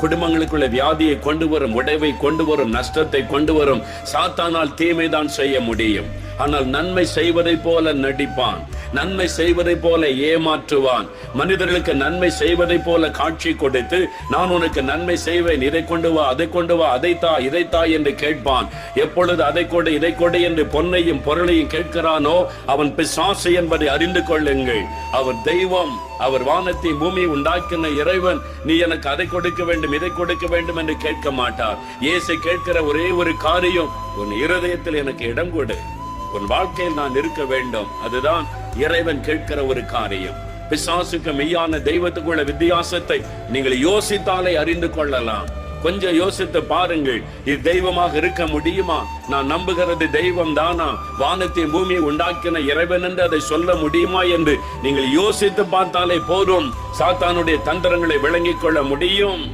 குடும்பங்களுக்குள்ள வியாதியை கொண்டு வரும் உடைவை கொண்டு வரும் நஷ்டத்தை கொண்டு வரும் சாத்தானால் தீமைதான் செய்ய முடியும். ஆனால் நன்மை செய்வதை போல நடிப்பான். நன்மை செய்வதை போல ஏமாற்றுவான். மனிதர்களுக்கு நன்மை செய்வதை போல காட்சி கொடுத்து நான் உனக்கு நன்மை செய்வேன் இதை கொண்டு வா அதை கொண்டு வா அதைத்தா இதைத்தா என்று கேட்பான். எப்பொழுது அதை கொடு இதை கொடு என்று பொன்னையும் பொருளையும் கேட்கிறானோ அவன் பிசாசு என்பதை அறிந்து கொள்ளுங்கள். அவர் தெய்வம் அவர் வானத்தை பூமி உண்டாக்கின இறைவன் நீ எனக்கு அதை கொடுக்க வேண்டும் இதை கொடுக்க வேண்டும் என்று கேட்க மாட்டார். இயேசு கேட்கிற ஒரே ஒரு காரியம் உன் இருதயத்தில் எனக்கு இடம் கொடு. உன் வாழ்க்கையில் நான் இருக்க வேண்டும். அதுதான் இறைவன் கேட்கிற ஒரு காரியம். பிசாசுக்கு மெய்யான தெய்வத்துக்குள்ள வித்தியாசத்தை நீங்கள் யோசித்தாலே அறிந்து கொள்ளலாம். கொஞ்சம் யோசித்து பாருங்கள் இது தெய்வமாக இருக்க முடியுமா? நான் நம்புகிறது தெய்வம் தானா வானத்தை பூமியை உண்டாக்கின இறைவன் என்று அதை சொல்ல முடியுமா என்று நீங்கள் யோசித்து பார்த்தாலே போதும். சாத்தானுடைய தந்திரங்களை விளங்கிக் கொள்ள முடியும்.